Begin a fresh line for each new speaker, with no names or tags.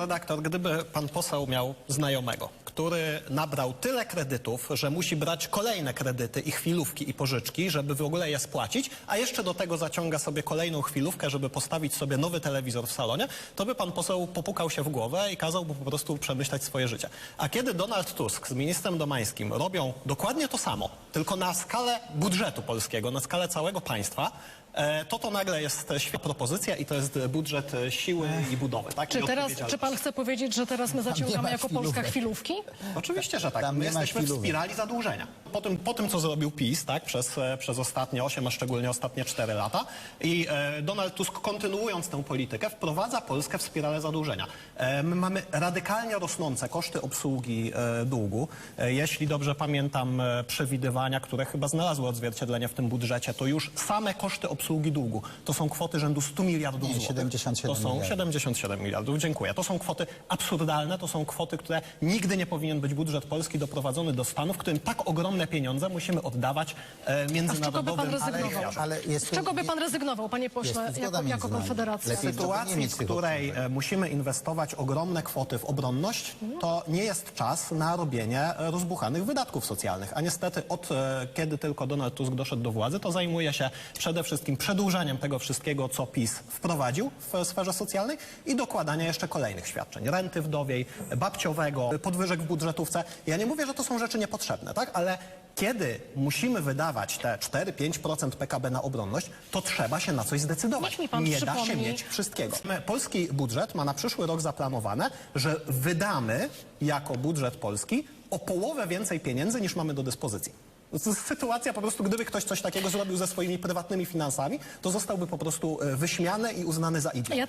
redaktor, gdyby pan poseł miał znajomego, który nabrał tyle kredytów, że musi brać kolejne kredyty i chwilówki i pożyczki, żeby w ogóle je spłacić, a jeszcze do tego zaciąga sobie kolejną chwilówkę, żeby postawić sobie nowy telewizor w salonie, to by pan poseł popukał się w głowę i kazał mu po prostu przemyśleć swoje życie. A kiedy Donald Tusk z ministrem Domańskim robią dokładnie to samo, tylko na skalę budżetu polskiego, na skalę całego państwa, e, to to nagle jest świetna propozycja i to jest budżet siły i budowy. Tak? I
Czy teraz,
odpowiedzialności.
czy pan chce powiedzieć, że teraz my
nie
zaciągamy
ma
jako Polska chwilówki?
Oczywiście, że tak.
Tam
My
nie ma
jesteśmy w
chwilówek.
spirali zadłużenia. Po tym, po tym, co zrobił PiS tak, przez, e, przez ostatnie 8, a szczególnie ostatnie 4 lata i e, Donald Tusk kontynuując tę politykę wprowadza Polskę w spiralę zadłużenia. E, my mamy radykalnie rosnące koszty obsługi e, długu. E, jeśli dobrze pamiętam e, przewidywania, które chyba znalazły odzwierciedlenie w tym budżecie, to już same koszty obsługi długu to są kwoty rzędu 100 miliardów
Nie,
złotych.
77
to są
miliardów.
77 miliardów, dziękuję. To są kwoty absurdalne, to są kwoty, które nigdy nie powinien być budżet Polski doprowadzony do stanu, w którym tak ogromne pieniądze musimy oddawać e,
A z czego by pan
międzynarodowym
rezygnował?
Ale jest
Z czego by pan rezygnował, panie pośle, jako,
między
jako
nami.
Konfederacja?
Lepiej
W sytuacji,
mieć
w
tych
której e, musimy inwestować ogromne kwoty w obronność, to nie jest czas na robienie e, rozbuchanych wydatków socjalnych. A niestety od e, kiedy tylko Donald Tusk doszedł do władzy, to zajmuje się przede wszystkim przedłużaniem tego wszystkiego, co PiS wprowadził w sferze socjalnej i dokładania jeszcze kolejnych świadczeń. Renty wdowiej, babciowego, podwyżek w budżetówce. Ja nie mówię, że to są rzeczy niepotrzebne, tak? Ale kiedy musimy wydawać te 4-5% PKB na obronność, to trzeba się na coś zdecydować. Nie da się mieć wszystkiego. Polski budżet ma na przyszły rok zaplanowane, że wydamy jako budżet polski o połowę więcej pieniędzy niż mamy do dyspozycji. Sytuacja po prostu, gdyby ktoś coś takiego zrobił ze swoimi prywatnymi finansami, to zostałby po prostu e, wyśmiany i uznany za idiotę.
Ja